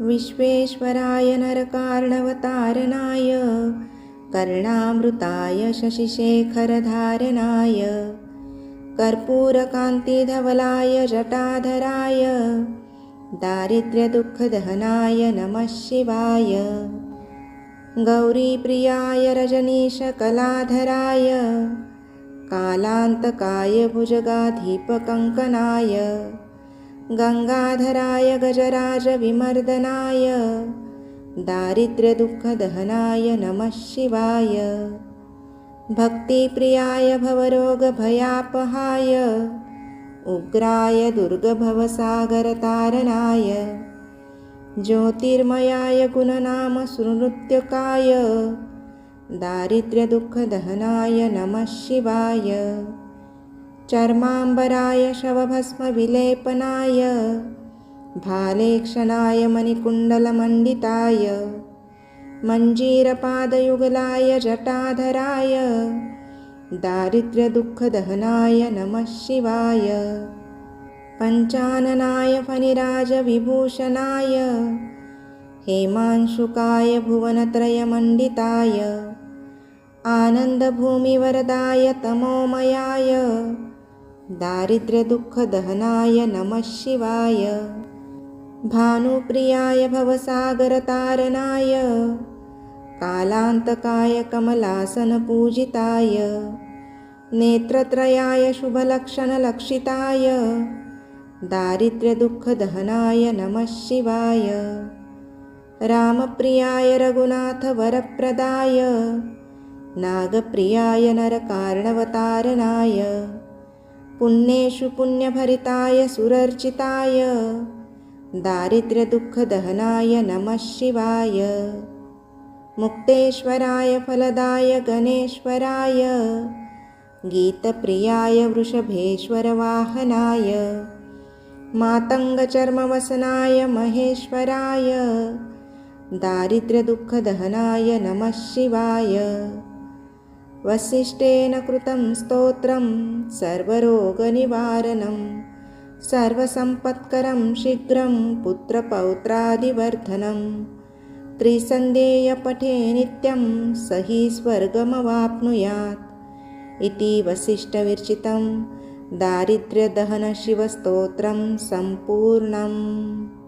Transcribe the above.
विश्वेश्वराय नरकार्णवतारणाय कर्णामृताय शशिशेखरधारणाय कर्पूरकान्तिधवलाय जटाधराय दारिद्र्यदुःखदहनाय नमः शिवाय गौरीप्रियाय रजनीशकलाधराय कालान्तकाय भुजगाधीपकङ्कनाय गङ्गाधराय गजराजविमर्दनाय दारिद्र्यदुःखदहनाय नमः शिवाय भक्तिप्रियाय भवरोगभयापहाय उग्राय दुर्गभवसागरतारणाय ज्योतिर्मयाय गुणनामसुनृत्यकाय दारिद्र्यदुःखदहनाय नमः शिवाय चर्माम्बराय शवभस्मविलेपनाय भालेक्षणाय मणिकुण्डलमण्डिताय मञ्जीरपादयुगलाय जटाधराय दारिद्र्यदुःखदहनाय नमः शिवाय पञ्चाननाय फणिराजविभूषणाय हेमांशुकाय भुवनत्रयमण्डिताय आनन्दभूमिवरदाय तमोमयाय दारिद्र्यदुःखदहनाय नमः शिवाय। भानुप्रियाय भवसागरतारणाय। कालान्तकाय कमलासनपूजिताय। नेत्रत्रयाय शुभलक्षणलक्षिताय। दारिद्र्यदुःखदहनाय नमः शिवाय। रामप्रियाय रघुनाथवरप्रदाय। नागप्रियाय नरकार्णवतारणाय पुण्येषु पुण्यभरिताय सुरर्चिताय दारिद्र्यदुःखदहनाय नमः शिवाय मुक्तेश्वराय फलदाय गणेश्वराय गीतप्रियाय वृषभेश्वरवाहनाय मातङ्गचर्मवसनाय महेश्वराय दारिद्र्यदुःखदहनाय नमः शिवाय। वसिष्ठेन कृतं स्तोत्रं सर्वरोगनिवारणं सर्वसम्पत्करं शीघ्रं पुत्रपौत्रादिवर्धनं। त्रिसन्देयपठे नित्यं स हि स्वर्गमवाप्नुयात्। इति वसिष्ठविर्चितं दारिद्र्यदहनशिवस्तोत्रं सम्पूर्णम्